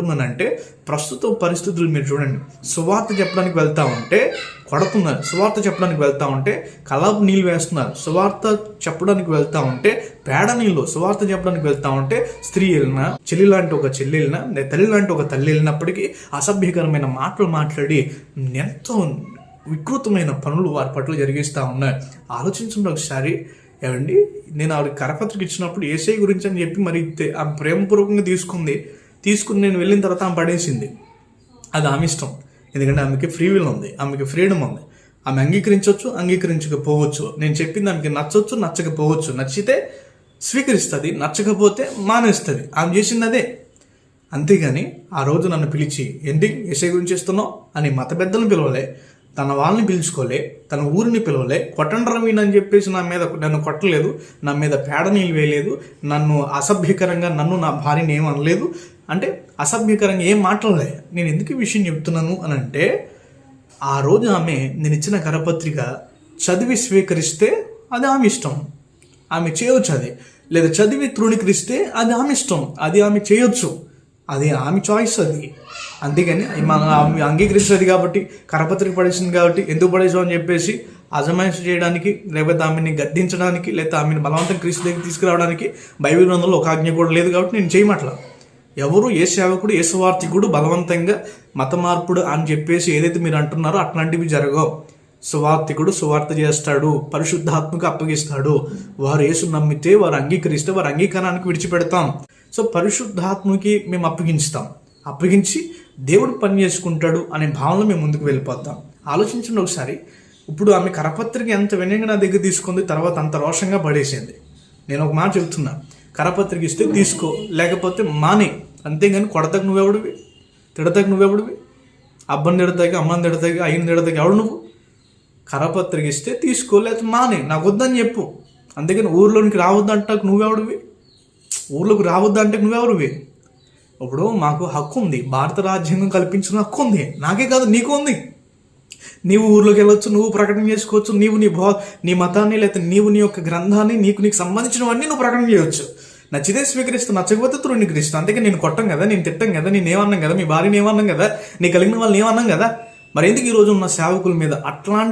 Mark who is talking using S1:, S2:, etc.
S1: అంటే ప్రస్తుత పరిస్థితులు మీరు చూడండి. సువార్త చెప్పడానికి వెళ్తా ఉంటే కొడుతున్నారు. సువార్త చెప్పడానికి వెళ్తా ఉంటే కలాపు నీళ్ళు వేస్తున్నారు. సువార్త చెప్పడానికి వెళ్తా ఉంటే పేడ నీళ్ళు సువార్త చెప్పడానికి వెళ్తా ఉంటే స్త్రీ వెళ్ళిన చెల్లి లాంటి ఒక చెల్లి వెళ్ళిన తల్లి లాంటి ఒక తల్లి వెళ్ళినప్పటికీ అసభ్యకరమైన మాటలు మాట్లాడి ఎంతో వికృతమైన పనులు వారి పట్ల జరిగిస్తూ ఉన్నాయి ఆలోచించండి ఒకసారి. ఏమండి? నేను ఆవిడ కరపత్రిక ఇచ్చినప్పుడు ఏసై గురించి అని చెప్పి మరి ఆమె ప్రేమపూర్వకంగా తీసుకుంది. తీసుకుని నేను వెళ్ళిన తర్వాత ఆమె పడేసింది. అది ఆమె ఇష్టం. ఎందుకంటే ఆమెకి ఫ్రీ విల్ ఉంది. ఆమెకి ఫ్రీడమ్ ఉంది. ఆమె అంగీకరించవచ్చు అంగీకరించకపోవచ్చు. నేను చెప్పింది ఆమెకి నచ్చవచ్చు నచ్చకపోవచ్చు. నచ్చితే స్వీకరిస్తుంది నచ్చకపోతే మానేస్తుంది. ఆమె చేసింది అదే. అంతేగాని ఆ రోజు నన్ను పిలిచి ఏంటి ఎస్ఐ గురించి ఇస్తున్నావు అని మత పెద్దలను పిలవలే. తన వాళ్ళని పిలుచుకోలే తన ఊరిని పిలవలే కొట్టండి అని చెప్పేసి నా మీద నన్ను కొట్టలేదు నా మీద పేడ నీళ్ళు వేయలేదు నన్ను అసభ్యకరంగా నన్ను నా భార్యని ఏమనలేదు అంటే అసభ్యకరంగా ఏం మాట్లాడలే. నేను ఎందుకు ఈ విషయం చెప్తున్నాను అని అంటే ఆ రోజు ఆమె నేను ఇచ్చిన కరపత్రిక చదివి స్వీకరిస్తే అది ఆమె ఇష్టం. ఆమె చేయవచ్చు అది. లేదా చదివి తృణీకరిస్తే అది ఆమె ఇష్టం. అది ఆమె చేయొచ్చు. అది ఆమె చాయిస్ అది. అందుకని మన ఆమె అంగీకరిస్తుంది కాబట్టి కరపత్రిక పడేసింది కాబట్టి ఎందుకు పడేసావు అని చెప్పేసి అజమాయిషి చేయడానికి లేకపోతే ఆమెని గద్దించడానికి లేకపోతే ఆమెను బలవంతం క్రీస్తు దగ్గర తీసుకురావడానికి బైబిల్ గ్రంథంలో ఒక ఆజ్ఞ కూడా లేదు కాబట్టి నేను చేయమట్లా. ఎవరు ఏ సేవకుడు ఏ సువార్థికుడు బలవంతంగా మత మార్పుడు అని చెప్పేసి ఏదైతే మీరు అంటున్నారో అట్లాంటివి జరగవు. సువార్థికుడు సువార్త చేస్తాడు పరిశుద్ధాత్మకు అప్పగిస్తాడు. వారు యేసు నమ్మితే వారు అంగీకరిస్తే వారి అంగీకారానికి విడిచిపెడతాం. సో పరిశుద్ధాత్మకి మేము అప్పగించుతాం. అప్పగించి దేవుడు పని చేసుకుంటాడు అనే భావనలో మేము ముందుకు వెళ్ళిపోతాం. ఆలోచించండి ఒకసారి. ఇప్పుడు ఆమె కరపత్రిక ఎంత వినయంగా నా దగ్గర తీసుకుంది తర్వాత అంత రోషంగా పడేసింది. నేను ఒక మాట చెప్తున్నా. కరపత్రిక ఇస్తే తీసుకో లేకపోతే మానే. అంతేగాని కొడతకు నువ్వెవడివి? తిడతకు నువ్వెవడివి? అబ్బని తిడతాకి అమ్మని తిడతాకి అయ్యని తిడతాకి ఎవడు నువ్వు? కరపత్రిక ఇస్తే తీసుకో లేకపోతే మానే. నాకు వద్దని చెప్పు. అంతేగాని ఊర్లోనికి రావద్దంటాకు నువ్వెవడివి? ఊర్లోకి రావద్దంటే నువ్వెవరువి? ఇప్పుడు మాకు హక్కు ఉంది. భారత రాజ్యాంగం కల్పించిన హక్కు ఉంది. నాకే కాదు నీకు ఉంది. నీవు ఊర్లోకి వెళ్ళొచ్చు నువ్వు ప్రకటన చేసుకోవచ్చు నీవు నీ భో నీ మతాన్ని లేకపోతే నీవు నీ యొక్క గ్రంథాన్ని నీకు నీకు సంబంధించినవన్నీ నువ్వు ప్రకటన చేయవచ్చు నచ్చితే స్వీకరిస్తూ నచ్చకపోతే తృణీకరిస్తావు అందుకే నేను కొట్టం కదా నేను తిట్టం కదా నేను ఏమన్నాం కదా మీ భార్యని ఏమన్నాం కదా నీ కలిగిన వాళ్ళని ఏమన్నాం కదా? మరి ఎందుకు ఈరోజు ఉన్న సేవకుల మీద అట్లాంటి